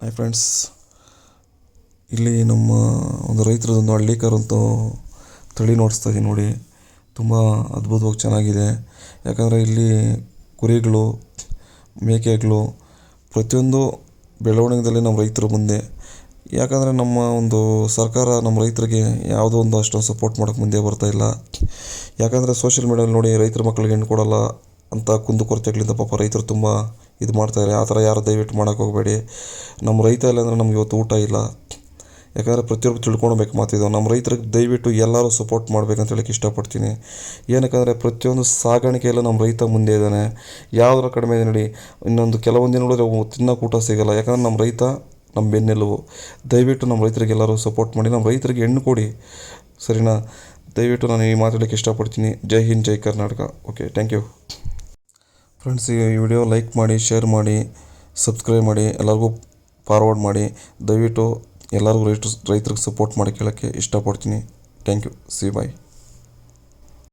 Hi friends ಇಲ್ಲಿ ನಮ್ಮ ಒಂದು ರೈತರದೊಂದು ಹಳ್ಳಿ ಕಾರು ತಳಿ ನೋಡಿಸ್ತಾ ಇದ್ದೀನಿ ನೋಡಿ. ತುಂಬ ಅದ್ಭುತವಾಗಿ ಚೆನ್ನಾಗಿದೆ. ಯಾಕಂದರೆ ಇಲ್ಲಿ ಕುರಿಗಳು, ಮೇಕೆಗಳು ಪ್ರತಿಯೊಂದು ಬೆಳವಣಿಗೆದಲ್ಲಿ ನಮ್ಮ ರೈತರ ಮುಂದೆ. ಯಾಕಂದರೆ ನಮ್ಮ ಒಂದು ಸರ್ಕಾರ ನಮ್ಮ ರೈತರಿಗೆ ಯಾವುದೋ ಒಂದು ಅಷ್ಟೊಂದು ಸಪೋರ್ಟ್ ಮಾಡೋಕೆ ಮುಂದೆ ಬರ್ತಾ ಇಲ್ಲ. ಯಾಕಂದರೆ ಸೋಷಿಯಲ್ ಮೀಡಿಯಾದಲ್ಲಿ ನೋಡಿ ರೈತರ ಮಕ್ಕಳಿಗೆ ಹೆಣ್ಣು ಕೊಡೋಲ್ಲ ಅಂತ ಕುಂದುಕೊರತೆಗಳಿಂದ ಪಾಪ ರೈತರು ತುಂಬ ಇದು ಮಾಡ್ತಾರೆ. ಆ ಥರ ಯಾರು ದಯವಿಟ್ಟು ಮಾಡೋಕೆ ಹೋಗಬೇಡಿ. ನಮ್ಮ ರೈತ ಇಲ್ಲ ಅಂದರೆ ನಮ್ಗೆ ಇವತ್ತು ಊಟ ಇಲ್ಲ. ಯಾಕಂದರೆ ಪ್ರತಿಯೊಬ್ಬರು ತಿಳ್ಕೊಳ್ಬೇಕು ಮಾತಿದು ನಮ್ಮ ರೈತರಿಗೆ ದಯವಿಟ್ಟು ಎಲ್ಲರೂ ಸಪೋರ್ಟ್ ಮಾಡ್ಬೇಕಂತ ಹೇಳಕ್ಕೆ ಇಷ್ಟಪಡ್ತೀನಿ. ಏನಕ್ಕಂದರೆ ಪ್ರತಿಯೊಂದು ಸಾಗಾಣಿಕೆಯಲ್ಲೂ ನಮ್ಮ ರೈತ ಮುಂದೆ ಇದ್ದಾನೆ. ಯಾವುದರ ಕಡಿಮೆ ಇದೆ ನೋಡಿ. ಇನ್ನೊಂದು ಕೆಲವೊಂದು ದಿನ ನೋಡಿದ್ರೆ ತಿನ್ನೋಕೆ ಊಟ ಸಿಗೋಲ್ಲ. ಯಾಕಂದ್ರೆ ನಮ್ಮ ರೈತ ನಮ್ಮ ಬೆನ್ನೆಲುಬು. ದಯವಿಟ್ಟು ನಮ್ಮ ರೈತರಿಗೆಲ್ಲರೂ ಸಪೋರ್ಟ್ ಮಾಡಿ, ನಮ್ಮ ರೈತರಿಗೆ ಹೆಣ್ಣು ಕೊಡಿ. ಸರಿನಾ? ದಯವಿಟ್ಟು ನಾನು ಈ ಮಾತಾಡೋಕ್ಕೆ ಇಷ್ಟಪಡ್ತೀನಿ. ಜೈ ಹಿಂದ್, ಜೈ Karnataka. Okay thank you friends ಈ ವಿಡಿಯೋ ಲೈಕ್ ಮಾಡಿ ಶೇರ್ ಮಾಡಿ ಸಬ್ಸ್ಕ್ರೈಬ್ ಮಾಡಿ, ಎಲ್ಲರಿಗೂ ಫಾರ್ವರ್ಡ್ ಮಾಡಿ. ದಯವಿಟ್ಟು ಎಲ್ಲರಿಗೂ ರೈತರು ರೈತರಿಗೆ ಸಪೋರ್ಟ್ ಮಾಡಿ ಕೇಳೋಕ್ಕೆ ಇಷ್ಟಪಡ್ತೀನಿ. ಥ್ಯಾಂಕ್ ಯು ಸಿ ಬಾಯ್